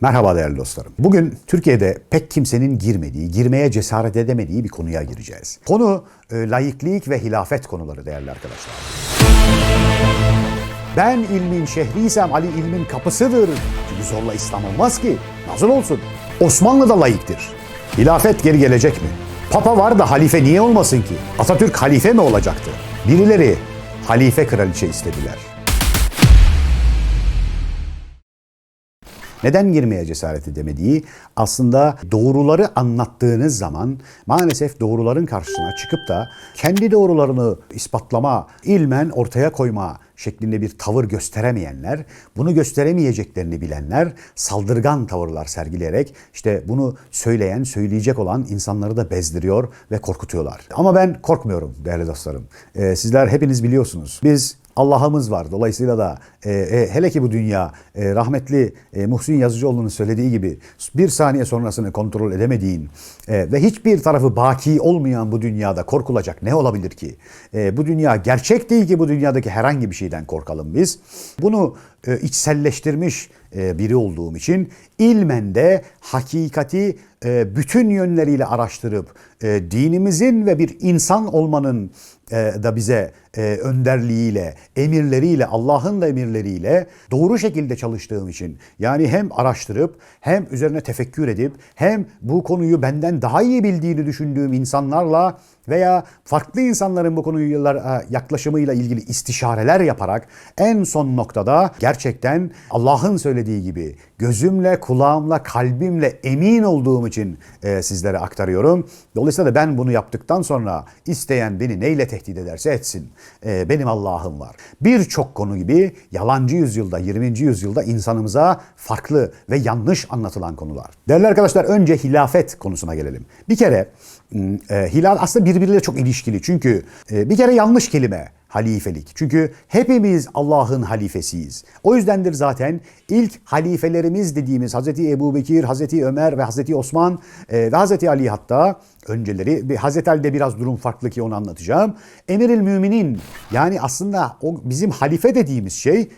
Merhaba değerli dostlarım. Bugün Türkiye'de pek kimsenin girmediği, girmeye cesaret edemediği bir konuya gireceğiz. Konu e, laiklik ve hilafet konuları değerli arkadaşlar. Ben ilmin şehriysem Ali ilmin kapısıdır. Çünkü zorla İslam olmaz ki. Nasıl olsun? Osmanlı da laiktir. Hilafet geri gelecek mi? Papa var da halife niye olmasın ki? Atatürk halife mi olacaktı? Birileri halife kraliçe istediler. Neden girmeye cesaret edemediği aslında doğruları anlattığınız zaman maalesef doğruların karşısına çıkıp da kendi doğrularını ispatlama, ilmen ortaya koyma şeklinde bir tavır gösteremeyenler, bunu gösteremeyeceklerini bilenler saldırgan tavırlar sergileyerek işte bunu söyleyen, söyleyecek olan insanları da bezdiriyor ve korkutuyorlar. Ama ben korkmuyorum değerli dostlarım. Ee, sizler hepiniz biliyorsunuz. Biz Allah'ımız var. Dolayısıyla da e, e, hele ki bu dünya e, rahmetli e, Muhsin Yazıcıoğlu'nun söylediği gibi bir saniye sonrasını kontrol edemediğin e, ve hiçbir tarafı baki olmayan bu dünyada korkulacak ne olabilir ki? E, bu dünya gerçek değil ki bu dünyadaki herhangi bir şeyden korkalım biz. Bunu e, içselleştirmiş e, biri olduğum için ilmen de hakikati e, bütün yönleriyle araştırıp e, dinimizin ve bir insan olmanın e, da bize önderliğiyle, emirleriyle, Allah'ın da emirleriyle doğru şekilde çalıştığım için yani hem araştırıp hem üzerine tefekkür edip hem bu konuyu benden daha iyi bildiğini düşündüğüm insanlarla veya farklı insanların bu konuya yaklaşımıyla ilgili istişareler yaparak en son noktada gerçekten Allah'ın söylediği gibi gözümle, kulağımla, kalbimle emin olduğum için e, sizlere aktarıyorum. Dolayısıyla da ben bunu yaptıktan sonra isteyen beni neyle tehdit ederse etsin. E, benim Allah'ım var. Birçok konu gibi yalancı yüzyılda, 20. yüzyılda insanımıza farklı ve yanlış anlatılan konular. Değerli arkadaşlar önce hilafet konusuna gelelim. Bir kere e, hilal aslında birbiriyle çok ilişkili. Çünkü e, bir kere yanlış kelime halifelik. Çünkü hepimiz Allah'ın halifesiyiz. O yüzdendir zaten ilk halifelerimiz dediğimiz Hazreti Ebu Bekir, Hazreti Ömer ve Hazreti Osman e, ve Hazreti Ali hatta önceleri. Hazreti Ali'de biraz durum farklı ki onu anlatacağım. Emiril müminin yani aslında o bizim halife dediğimiz şey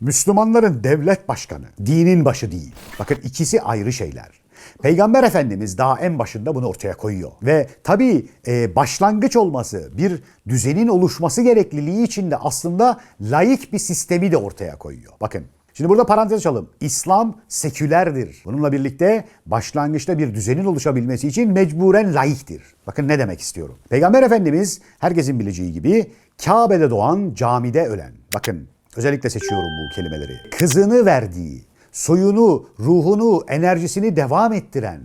Müslümanların devlet başkanı, dinin başı değil. Bakın ikisi ayrı şeyler. Peygamber Efendimiz daha en başında bunu ortaya koyuyor. Ve tabii e, başlangıç olması, bir düzenin oluşması gerekliliği için de aslında layık bir sistemi de ortaya koyuyor. Bakın Şimdi burada parantez açalım. İslam sekülerdir. Bununla birlikte başlangıçta bir düzenin oluşabilmesi için mecburen laiktir. Bakın ne demek istiyorum. Peygamber Efendimiz herkesin bileceği gibi Kabe'de doğan, camide ölen. Bakın özellikle seçiyorum bu kelimeleri. Kızını verdiği, soyunu, ruhunu, enerjisini devam ettiren,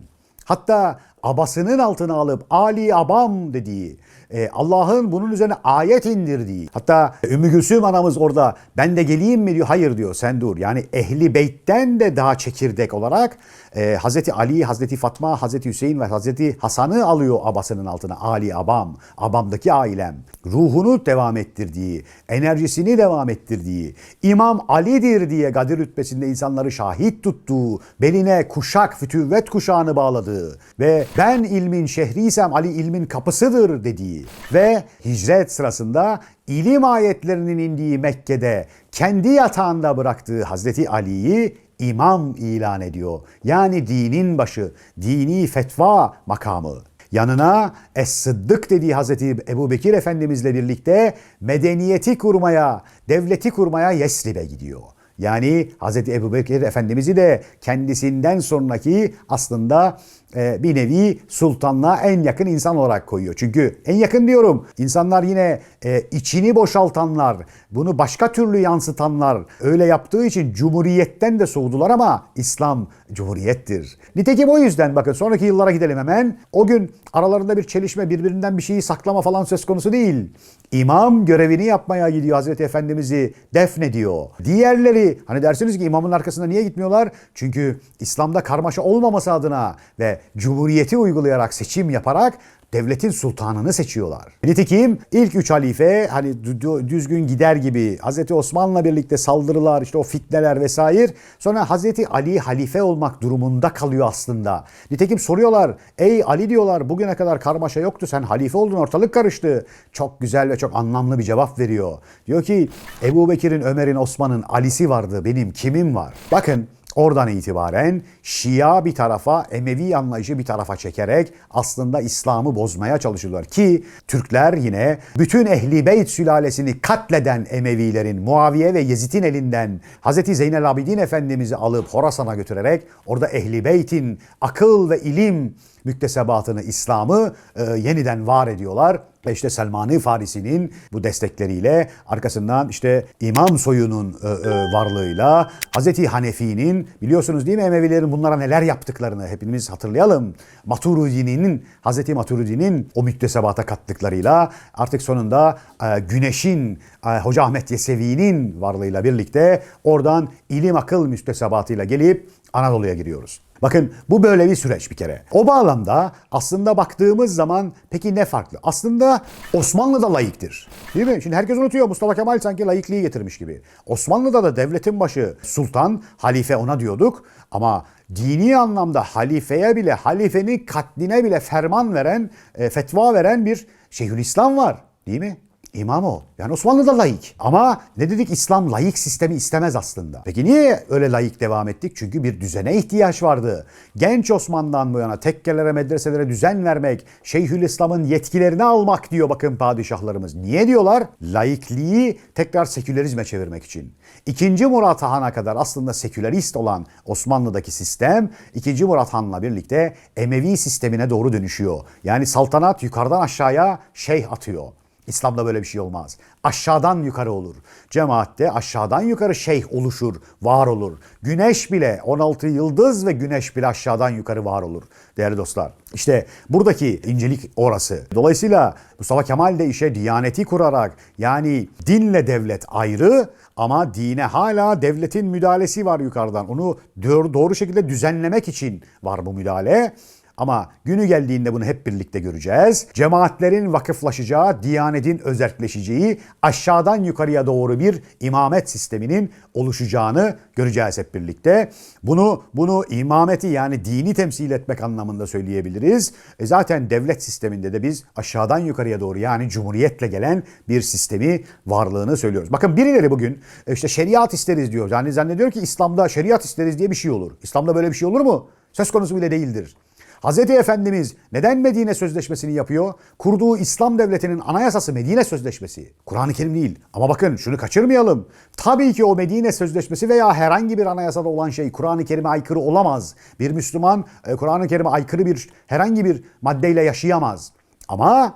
hatta abasının altına alıp Ali Abam dediği, e, Allah'ın bunun üzerine ayet indirdiği, hatta Ümmü Gülsüm anamız orada ben de geleyim mi diyor, hayır diyor sen dur. Yani ehli beytten de daha çekirdek olarak e, Hazreti Ali, Hazreti Fatma, Hazreti Hüseyin ve Hazreti Hasan'ı alıyor abasının altına. Ali Abam, Abam'daki ailem. Ruhunu devam ettirdiği, enerjisini devam ettirdiği, İmam Ali'dir diye Gadir rütbesinde insanları şahit tuttuğu, beline kuşak, fütüvvet kuşağını bağladığı ve ben ilmin şehriysem Ali ilmin kapısıdır dediği ve hicret sırasında ilim ayetlerinin indiği Mekke'de kendi yatağında bıraktığı Hazreti Ali'yi imam ilan ediyor. Yani dinin başı, dini fetva makamı. Yanına Es-Sıddık dediği Hazreti Ebu Bekir Efendimizle birlikte medeniyeti kurmaya, devleti kurmaya Yesrib'e gidiyor. Yani Hazreti Ebu Bekir Efendimiz'i de kendisinden sonraki aslında bir nevi sultanlığa en yakın insan olarak koyuyor. Çünkü en yakın diyorum insanlar yine e, içini boşaltanlar, bunu başka türlü yansıtanlar öyle yaptığı için cumhuriyetten de soğudular ama İslam cumhuriyettir. Nitekim o yüzden bakın sonraki yıllara gidelim hemen. O gün aralarında bir çelişme birbirinden bir şeyi saklama falan söz konusu değil. İmam görevini yapmaya gidiyor Hazreti Efendimiz'i defnediyor. Diğerleri hani dersiniz ki imamın arkasında niye gitmiyorlar? Çünkü İslam'da karmaşa olmaması adına ve cumhuriyeti uygulayarak seçim yaparak devletin sultanını seçiyorlar. Nitekim ilk üç halife hani düzgün gider gibi Hazreti Osman'la birlikte saldırılar işte o fitneler vesaire sonra Hazreti Ali halife olmak durumunda kalıyor aslında. Nitekim soruyorlar ey Ali diyorlar bugüne kadar karmaşa yoktu sen halife oldun ortalık karıştı. Çok güzel ve çok anlamlı bir cevap veriyor. Diyor ki Ebu Bekir'in, Ömer'in, Osman'ın Ali'si vardı benim kimim var? Bakın Oradan itibaren Şia bir tarafa, Emevi anlayışı bir tarafa çekerek aslında İslam'ı bozmaya çalışıyorlar. Ki Türkler yine bütün Ehli Beyt sülalesini katleden Emevilerin Muaviye ve Yezid'in elinden Hz. Zeynel Abidin Efendimiz'i alıp Horasan'a götürerek orada Ehli Beyt'in akıl ve ilim müktesebatını, İslam'ı e, yeniden var ediyorlar. Ve işte Selmani Farisi'nin bu destekleriyle arkasından işte İmam soyunun e, e, varlığıyla Hazreti Hanefi'nin biliyorsunuz değil mi Emevilerin bunlara neler yaptıklarını hepimiz hatırlayalım. Maturidi'nin Hazreti Maturidi'nin o müktesebata kattıklarıyla artık sonunda e, Güneş'in Hoca Ahmet Yesevi'nin varlığıyla birlikte oradan ilim akıl müktesebatıyla gelip Anadolu'ya giriyoruz. Bakın bu böyle bir süreç bir kere. O bağlamda aslında baktığımız zaman peki ne farklı? Aslında Osmanlı da layıktır. Değil mi? Şimdi herkes unutuyor Mustafa Kemal sanki laikliği getirmiş gibi. Osmanlı'da da devletin başı sultan, halife ona diyorduk. Ama dini anlamda halifeye bile, halifenin katline bile ferman veren, e, fetva veren bir Şeyhülislam var. Değil mi? İmam o. Yani Osmanlı da laik. Ama ne dedik İslam laik sistemi istemez aslında. Peki niye öyle laik devam ettik? Çünkü bir düzene ihtiyaç vardı. Genç Osman'dan bu yana tekkelere, medreselere düzen vermek, Şeyhülislam'ın yetkilerini almak diyor bakın padişahlarımız. Niye diyorlar? Laikliği tekrar sekülerizme çevirmek için. İkinci Murat Han'a kadar aslında sekülerist olan Osmanlı'daki sistem, ikinci Murat Han'la birlikte Emevi sistemine doğru dönüşüyor. Yani saltanat yukarıdan aşağıya şeyh atıyor. İslam'da böyle bir şey olmaz. Aşağıdan yukarı olur. Cemaatte aşağıdan yukarı şeyh oluşur, var olur. Güneş bile 16 yıldız ve güneş bile aşağıdan yukarı var olur değerli dostlar. İşte buradaki incelik orası. Dolayısıyla Mustafa Kemal de işe diyaneti kurarak yani dinle devlet ayrı ama dine hala devletin müdahalesi var yukarıdan. Onu doğru, şekilde düzenlemek için var bu müdahale. Ama günü geldiğinde bunu hep birlikte göreceğiz. Cemaatlerin vakıflaşacağı, diyanetin özelleşeceği, aşağıdan yukarıya doğru bir imamet sisteminin oluşacağını göreceğiz hep birlikte. Bunu bunu imameti yani dini temsil etmek anlamında söyleyebiliriz. E zaten devlet sisteminde de biz aşağıdan yukarıya doğru yani cumhuriyetle gelen bir sistemi varlığını söylüyoruz. Bakın birileri bugün e, işte şeriat isteriz diyor. Yani zannediyor ki İslam'da şeriat isteriz diye bir şey olur. İslam'da böyle bir şey olur mu? Söz konusu bile değildir. Hz. Efendimiz neden Medine Sözleşmesi'ni yapıyor? Kurduğu İslam Devleti'nin anayasası Medine Sözleşmesi. Kur'an-ı Kerim değil. Ama bakın şunu kaçırmayalım. Tabii ki o Medine Sözleşmesi veya herhangi bir anayasada olan şey Kur'an-ı Kerim'e aykırı olamaz. Bir Müslüman e, Kur'an-ı Kerim'e aykırı bir herhangi bir maddeyle yaşayamaz. Ama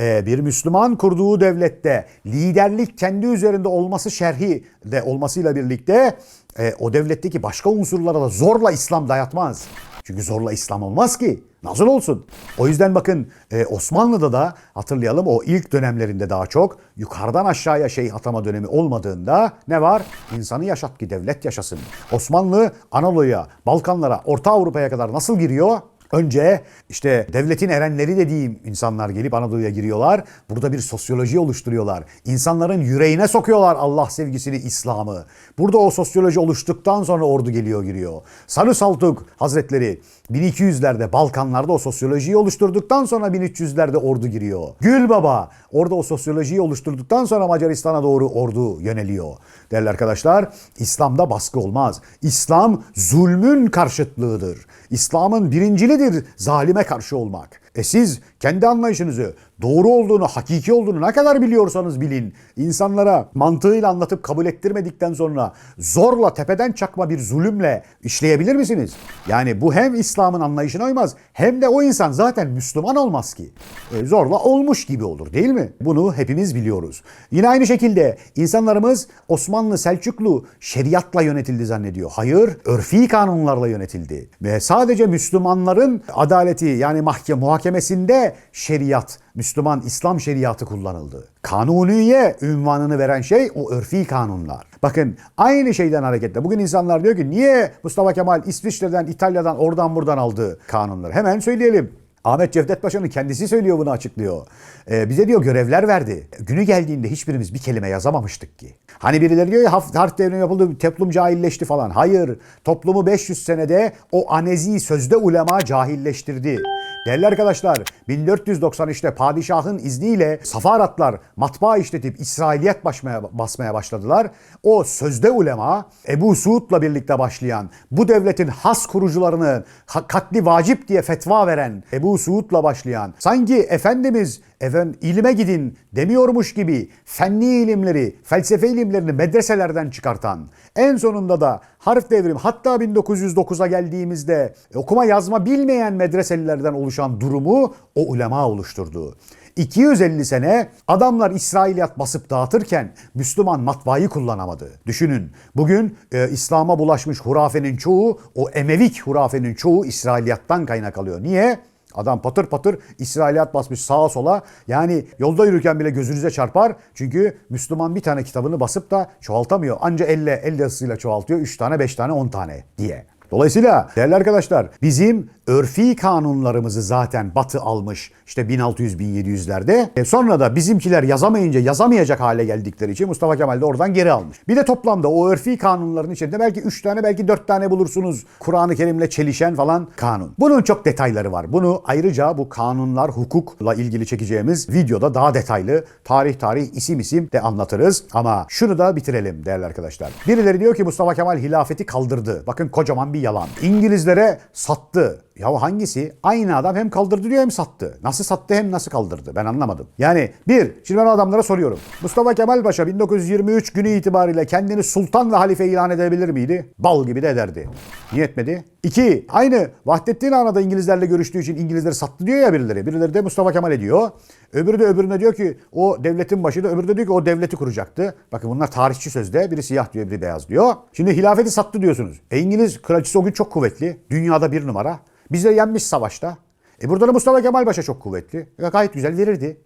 e, bir Müslüman kurduğu devlette liderlik kendi üzerinde olması şerhi de olmasıyla birlikte e, o devletteki başka unsurlara da zorla İslam dayatmaz. Çünkü zorla İslam olmaz ki. Nasıl olsun? O yüzden bakın e, Osmanlı'da da hatırlayalım o ilk dönemlerinde daha çok yukarıdan aşağıya şey atama dönemi olmadığında ne var? İnsanı yaşat ki devlet yaşasın. Osmanlı Anadolu'ya, Balkanlara, Orta Avrupa'ya kadar nasıl giriyor? Önce işte devletin erenleri dediğim insanlar gelip Anadolu'ya giriyorlar. Burada bir sosyoloji oluşturuyorlar. İnsanların yüreğine sokuyorlar Allah sevgisini, İslam'ı. Burada o sosyoloji oluştuktan sonra ordu geliyor giriyor. Sarı Saltuk Hazretleri 1200'lerde Balkanlarda o sosyolojiyi oluşturduktan sonra 1300'lerde ordu giriyor. Gül Baba orada o sosyolojiyi oluşturduktan sonra Macaristan'a doğru ordu yöneliyor. Değerli arkadaşlar İslam'da baskı olmaz. İslam zulmün karşıtlığıdır. İslam'ın birincilidir zalime karşı olmak. E siz kendi anlayışınızı doğru olduğunu, hakiki olduğunu ne kadar biliyorsanız bilin. İnsanlara mantığıyla anlatıp kabul ettirmedikten sonra zorla tepeden çakma bir zulümle işleyebilir misiniz? Yani bu hem İslam'ın anlayışına uymaz hem de o insan zaten Müslüman olmaz ki. E, zorla olmuş gibi olur değil mi? Bunu hepimiz biliyoruz. Yine aynı şekilde insanlarımız Osmanlı, Selçuklu şeriatla yönetildi zannediyor. Hayır, örfi kanunlarla yönetildi. Ve sadece Müslümanların adaleti yani mahkeme muhakemesinde şeriat, Müslüman İslam şeriatı kullanıldı. Kanuniye ünvanını veren şey o örfi kanunlar. Bakın aynı şeyden hareketle bugün insanlar diyor ki niye Mustafa Kemal İsviçre'den, İtalya'dan, oradan buradan aldı kanunları? Hemen söyleyelim. Ahmet Cevdet Paşa'nın kendisi söylüyor bunu açıklıyor. Ee, bize diyor görevler verdi. Günü geldiğinde hiçbirimiz bir kelime yazamamıştık ki. Hani birileri diyor ya harf devrimi yapıldı toplum cahilleşti falan. Hayır toplumu 500 senede o anezi sözde ulema cahilleştirdi. Değerli arkadaşlar 1493'te padişahın izniyle safaratlar matbaa işletip İsrailiyet başmaya, basmaya başladılar. O sözde ulema Ebu Suud'la birlikte başlayan bu devletin has kurucularını katli vacip diye fetva veren Ebu Suud'la başlayan sanki Efendimiz efendim, ilime gidin demiyormuş gibi fenni ilimleri, felsefe ilimlerini medreselerden çıkartan, en sonunda da harf devrim hatta 1909'a geldiğimizde okuma yazma bilmeyen medreselilerden oluşan durumu o ulema oluşturdu. 250 sene adamlar İsrailiyat basıp dağıtırken Müslüman matbaayı kullanamadı. Düşünün bugün e, İslam'a bulaşmış hurafenin çoğu o Emevik hurafenin çoğu İsrailiyattan kaynak alıyor. Niye? Adam patır patır İsrailiyat basmış sağa sola. Yani yolda yürürken bile gözünüze çarpar. Çünkü Müslüman bir tane kitabını basıp da çoğaltamıyor. Anca elle, el yazısıyla çoğaltıyor. 3 tane, 5 tane, 10 tane diye. Dolayısıyla değerli arkadaşlar bizim örfi kanunlarımızı zaten batı almış işte 1600-1700'lerde. E sonra da bizimkiler yazamayınca yazamayacak hale geldikleri için Mustafa Kemal de oradan geri almış. Bir de toplamda o örfi kanunların içinde belki 3 tane belki 4 tane bulursunuz Kur'an-ı Kerim'le çelişen falan kanun. Bunun çok detayları var. Bunu ayrıca bu kanunlar hukukla ilgili çekeceğimiz videoda daha detaylı tarih tarih isim isim de anlatırız. Ama şunu da bitirelim değerli arkadaşlar. Birileri diyor ki Mustafa Kemal hilafeti kaldırdı. Bakın kocaman bir yalan. İngilizlere sattı. Ya hangisi? Aynı adam hem kaldırdı diyor hem sattı. Nasıl sattı hem nasıl kaldırdı? Ben anlamadım. Yani bir, şimdi ben adamlara soruyorum. Mustafa Kemal Paşa 1923 günü itibariyle kendini sultan ve halife ilan edebilir miydi? Bal gibi de ederdi. Niye etmedi? İki, aynı Vahdettin Ana da İngilizlerle görüştüğü için İngilizleri sattı diyor ya birileri. Birileri de Mustafa Kemal ediyor. Öbürü de öbürüne diyor ki o devletin başı öbürü de diyor ki o devleti kuracaktı. Bakın bunlar tarihçi sözde. Biri siyah diyor biri beyaz diyor. Şimdi hilafeti sattı diyorsunuz. E İngiliz kraliçesi o gün çok kuvvetli. Dünyada bir numara. Bize yenmiş savaşta. E burada da Mustafa Kemal Paşa çok kuvvetli. E gayet güzel verirdi.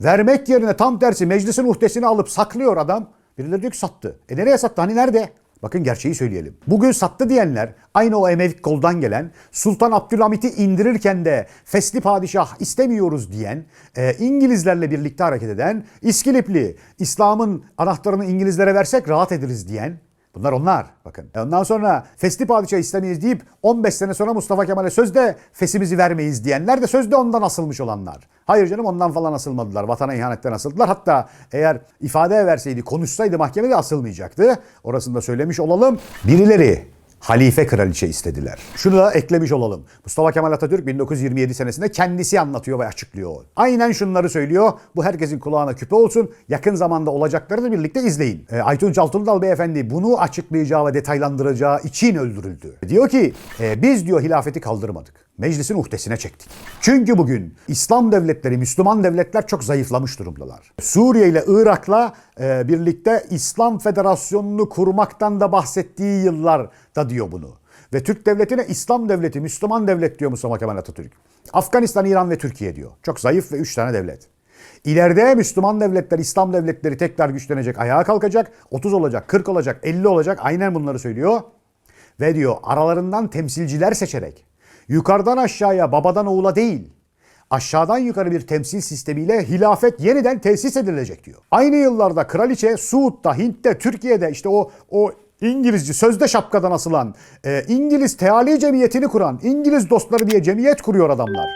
Vermek yerine tam tersi meclisin uhdesini alıp saklıyor adam. Birileri diyor ki sattı. E nereye sattı? Hani nerede? Bakın gerçeği söyleyelim. Bugün sattı diyenler aynı o Emevik koldan gelen Sultan Abdülhamit'i indirirken de fesli padişah istemiyoruz diyen e, İngilizlerle birlikte hareket eden İskilipli İslam'ın anahtarını İngilizlere versek rahat ederiz diyen Bunlar onlar. Bakın. E Ondan sonra fesli padişah istemeyiz deyip 15 sene sonra Mustafa Kemal'e sözde fesimizi vermeyiz diyenler de sözde ondan asılmış olanlar. Hayır canım ondan falan asılmadılar. Vatana ihanetten asıldılar. Hatta eğer ifade verseydi, konuşsaydı mahkemede asılmayacaktı. Orasını da söylemiş olalım. Birileri halife kraliçe istediler. Şunu da eklemiş olalım. Mustafa Kemal Atatürk 1927 senesinde kendisi anlatıyor ve açıklıyor. Aynen şunları söylüyor. Bu herkesin kulağına küpe olsun. Yakın zamanda olacakları da birlikte izleyin. E, Aytunç Altındal Beyefendi bunu açıklayacağı ve detaylandıracağı için öldürüldü. Diyor ki e, biz diyor hilafeti kaldırmadık. Meclisin uhdesine çektik. Çünkü bugün İslam devletleri, Müslüman devletler çok zayıflamış durumdalar. Suriye ile Irak'la e, birlikte İslam Federasyonu'nu kurmaktan da bahsettiği yıllarda diyor bunu. Ve Türk devletine İslam devleti, Müslüman devlet diyor Mustafa Kemal Atatürk. Afganistan, İran ve Türkiye diyor. Çok zayıf ve üç tane devlet. İleride Müslüman devletler, İslam devletleri tekrar güçlenecek, ayağa kalkacak. 30 olacak, 40 olacak, 50 olacak. Aynen bunları söylüyor. Ve diyor aralarından temsilciler seçerek yukarıdan aşağıya, babadan oğula değil, aşağıdan yukarı bir temsil sistemiyle hilafet yeniden tesis edilecek diyor. Aynı yıllarda kraliçe Suud'da, Hint'te, Türkiye'de işte o o İngilizci sözde şapkadan asılan, e, İngiliz teali cemiyetini kuran, İngiliz dostları diye cemiyet kuruyor adamlar.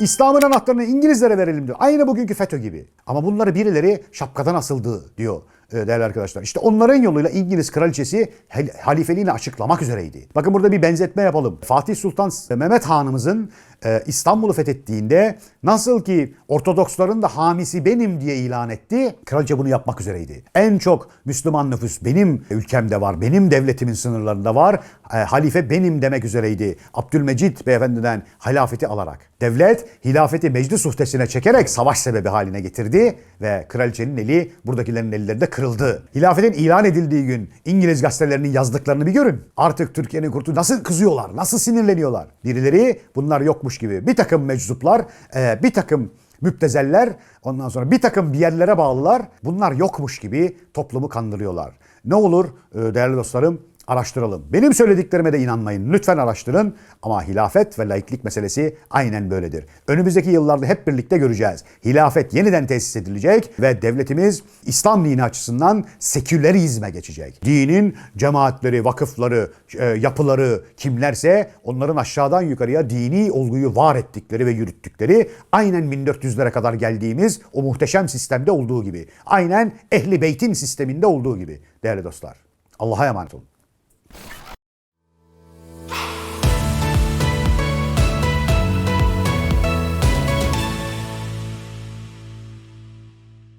İslam'ın anahtarını İngilizlere verelim diyor. Aynı bugünkü FETÖ gibi. Ama bunları birileri şapkadan asıldı diyor değerli arkadaşlar. İşte onların yoluyla İngiliz kraliçesi halifeliğini açıklamak üzereydi. Bakın burada bir benzetme yapalım. Fatih Sultan Mehmet Hanımızın e, İstanbul'u fethettiğinde nasıl ki Ortodoksların da hamisi benim diye ilan etti. Kraliçe bunu yapmak üzereydi. En çok Müslüman nüfus benim ülkemde var. Benim devletimin sınırlarında var. E, halife benim demek üzereydi. Abdülmecit beyefendiden hilafeti alarak. Devlet hilafeti meclis uhdesine çekerek savaş sebebi haline getirdi ve kraliçenin eli buradakilerin elleri de kırıldı. Hilafetin ilan edildiği gün İngiliz gazetelerinin yazdıklarını bir görün. Artık Türkiye'nin kurtu nasıl kızıyorlar, nasıl sinirleniyorlar. Birileri bunlar yokmuş gibi bir takım meczuplar, e, bir takım müptezeller, ondan sonra bir takım bir yerlere bağlılar. Bunlar yokmuş gibi toplumu kandırıyorlar. Ne olur e, değerli dostlarım araştıralım. Benim söylediklerime de inanmayın. Lütfen araştırın. Ama hilafet ve laiklik meselesi aynen böyledir. Önümüzdeki yıllarda hep birlikte göreceğiz. Hilafet yeniden tesis edilecek ve devletimiz İslam dini açısından sekülerizme geçecek. Dinin cemaatleri, vakıfları, e, yapıları kimlerse onların aşağıdan yukarıya dini olguyu var ettikleri ve yürüttükleri aynen 1400'lere kadar geldiğimiz o muhteşem sistemde olduğu gibi. Aynen Ehli Beyt'in sisteminde olduğu gibi değerli dostlar. Allah'a emanet olun.